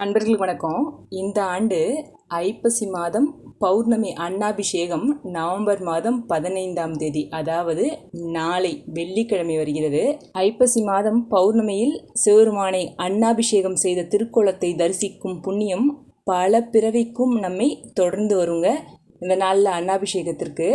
அன்பர்கள் வணக்கம். இந்த ஆண்டு ஐப்பசி மாதம் பௌர்ணமி அன்னாபிஷேகம் நவம்பர் மாதம் பதினைந்தாம் தேதி அதாவது நாளை வெள்ளிக்கிழமை வருகிறது. ஐப்பசி மாதம் பௌர்ணமியில் சிவருமானை அன்னாபிஷேகம் செய்த திருக்கோலத்தை தரிசிக்கும் புண்ணியம் பல பிறவிக்கும் நம்மை தொடர்ந்து வருங்க. இந்த நாளில் அன்னாபிஷேகத்திற்கு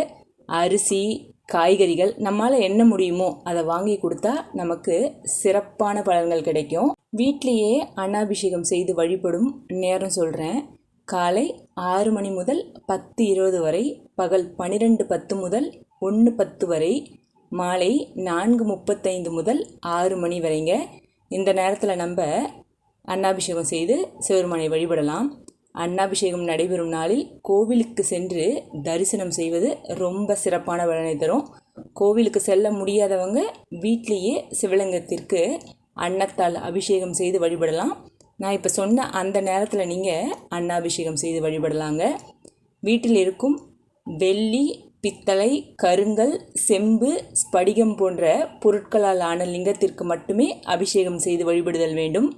அரிசி காய்கறிகள் நம்மளால் என்ன முடியுமோ அதை வாங்கி கொடுத்தா நமக்கு சிறப்பான பலன்கள் கிடைக்கும். வீட்லேயே அன்னாபிஷேகம் செய்து வழிபடும் நேரம் சொல்கிறேன் காலை ஆறு மணி முதல் பத்து இருபது வரை பகல் பன்னிரெண்டு பத்து முதல் ஒன்று பத்து வரை மாலை நான்கு முப்பத்தைந்து முதல் ஆறு மணி வரைங்க. இந்த நேரத்தில் நம்ம அன்னாபிஷேகம் செய்து சிவருமானை வழிபடலாம். அன்னாபிஷேகம் நடைபெறும் நாளில் கோவிலுக்கு சென்று தரிசனம் செய்வது ரொம்ப சிறப்பான பலனை தரும். கோவிலுக்கு செல்ல முடியாதவங்க வீட்லேயே சிவலிங்கத்திற்கு அன்னத்தால் அபிஷேகம் செய்து வழிபடலாம். நான் இப்போ சொன்ன அந்த நேரத்தில் நீங்கள் அன்னாபிஷேகம் செய்து வழிபடலாங்க. வீட்டில் இருக்கும் வெள்ளி பித்தளை கருங்கல் செம்பு ஸ்படிகம் போன்ற பொருட்களால் ஆன லிங்கத்திற்கு மட்டுமே அபிஷேகம் செய்து வழிபடுதல் வேண்டும்.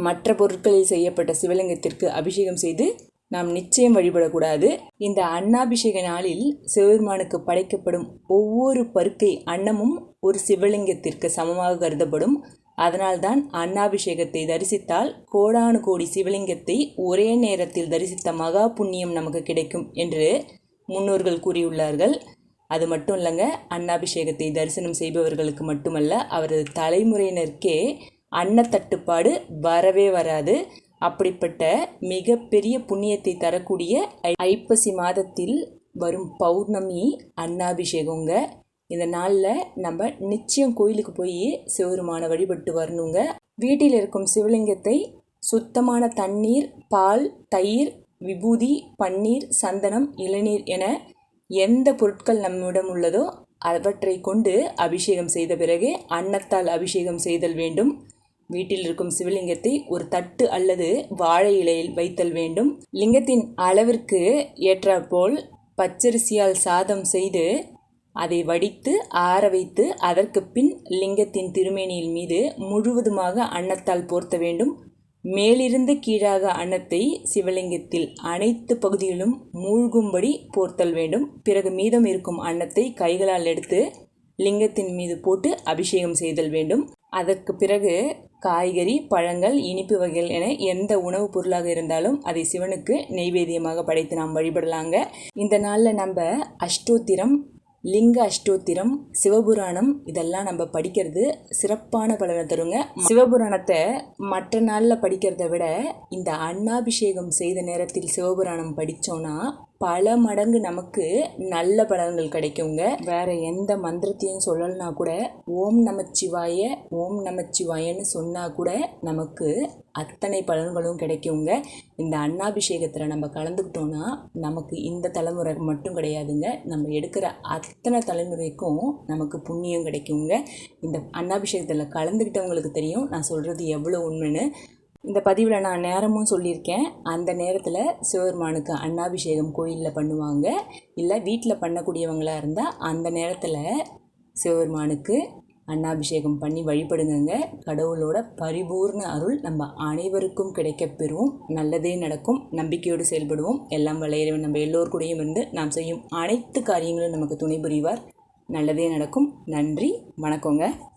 மற்ற பொருட்களில் செய்யப்பட்ட சிவலிங்கத்திற்கு அபிஷேகம் செய்து நாம் நிச்சயம் வழிபடக்கூடாது. இந்த அன்னாபிஷேக நாளில் சிவபெருமானுக்கு படைக்கப்படும் ஒவ்வொரு பருக்கை அன்னமும் ஒரு சிவலிங்கத்திற்கு சமமாக கருதப்படும். அதனால்தான் அன்னாபிஷேகத்தை தரிசித்தால் கோடானு கோடி சிவலிங்கத்தை ஒரே நேரத்தில் தரிசித்த மகா புண்ணியம் நமக்கு கிடைக்கும் என்று முன்னோர்கள் கூறியுள்ளார்கள். அது மட்டும் இல்லைங்க அன்னாபிஷேகத்தை தரிசனம் செய்பவர்களுக்கு மட்டுமல்ல அவரது தலைமுறையினருக்கே அன்னத்தட்டுப்பாடு வரவே வராது. அப்படிப்பட்ட மிகப்பெரிய புண்ணியத்தை தரக்கூடிய ஐப்பசி மாதத்தில் வரும் பௌர்ணமி அன்னாபிஷேகங்க. இந்த நாளில் நம்ம நிச்சயம் கோயிலுக்கு போய் சிவருமான வழிபட்டு வரணுங்க. வீட்டில் இருக்கும் சிவலிங்கத்தை சுத்தமான தண்ணீர் பால் தயிர் விபூதி பன்னீர் சந்தனம் இளநீர் என எந்த பொருட்கள் நம்மிடம் உள்ளதோ அவற்றை கொண்டு அபிஷேகம் செய்த பிறகு அன்னத்தால் அபிஷேகம் செய்தல் வேண்டும். வீட்டில் இருக்கும் சிவலிங்கத்தை ஒரு தட்டு அல்லது வாழை இலையில் வைத்தல் வேண்டும். லிங்கத்தின் அளவிற்கு ஏற்றாற்போல் பச்சரிசியால் சாதம் செய்து அதை வடித்து ஆற வைத்து அதற்கு பின் லிங்கத்தின் திருமேனியில் மீது முழுவதுமாக அன்னத்தால் போர்த்த வேண்டும். மேலிருந்து கீழாக அன்னத்தை சிவலிங்கத்தில் அனைத்து பகுதிகளும் மூழ்கும்படி போர்த்தல் வேண்டும். பிறகு மீதம் இருக்கும் அன்னத்தை கைகளால் எடுத்து லிங்கத்தின் மீது போட்டு அபிஷேகம் செய்தல் வேண்டும். அதற்கு பிறகு காய்கறி பழங்கள் இனிப்பு வகைகள் என எந்த உணவுப் பொருளாக இருந்தாலும் அதை சிவனுக்கு நெய்வேத்தியமாக படைத்து நாம் வழிபடலாங்க. இந்த நாளில் நம்ம அஷ்டோத்திரம் லிங்க அஷ்டோத்திரம் சிவபுராணம் இதெல்லாம் நம்ம படிக்கிறது சிறப்பான பலனை தருங்க. சிவபுராணத்தை மற்ற நாளில் படிக்கிறத விட இந்த அன்னாபிஷேகம் செய்த நேரத்தில் சிவபுராணம் படித்தோன்னா பல மடங்கு நமக்கு நல்ல பலன்கள் கிடைக்குங்க. வேற எந்த மந்திரத்தையும் சொல்லலைனா கூட ஓம் நமச்சிவாய ஓம் நமச்சிவாயன்னு சொன்னால் கூட நமக்கு அத்தனை பலன்களும் கிடைக்குங்க. இந்த அன்னாபிஷேகத்தில் நம்ம கலந்துக்கிட்டோன்னா நமக்கு இந்த தலைமுறை மட்டும் கிடையாதுங்க. நம்ம எடுக்கிற அத்தனை தலைமுறைக்கும் நமக்கு புண்ணியம் கிடைக்குங்க. இந்த அன்னாபிஷேகத்தில் கலந்துக்கிட்டவங்களுக்கு தெரியும் நான் சொல்கிறது எவ்வளோ உண்மைன்னு. இந்த பதிவில் நான் நேரமும் சொல்லியிருக்கேன். அந்த நேரத்தில் சிவபெருமானுக்கு அன்னாபிஷேகம் கோயிலில் பண்ணுவாங்க. இல்லை வீட்டில் பண்ணக்கூடியவங்களாக இருந்தால் அந்த நேரத்தில் சிவபெருமானுக்கு அன்னாபிஷேகம் பண்ணி வழிபடுங்க கடவுளோட பரிபூர்ண அருள் நம்ம அனைவருக்கும் கிடைக்க பெறுவோம் நல்லதே நடக்கும். நம்பிக்கையோடு செயல்படுவோம். எல்லாம் வளையறவன் நம்ம எல்லோருக்கூடையும் இருந்து நாம் செய்யும் அனைத்து காரியங்களும் நமக்கு துணை புரிவார். நல்லதே நடக்கும். நன்றி. வணக்கங்க.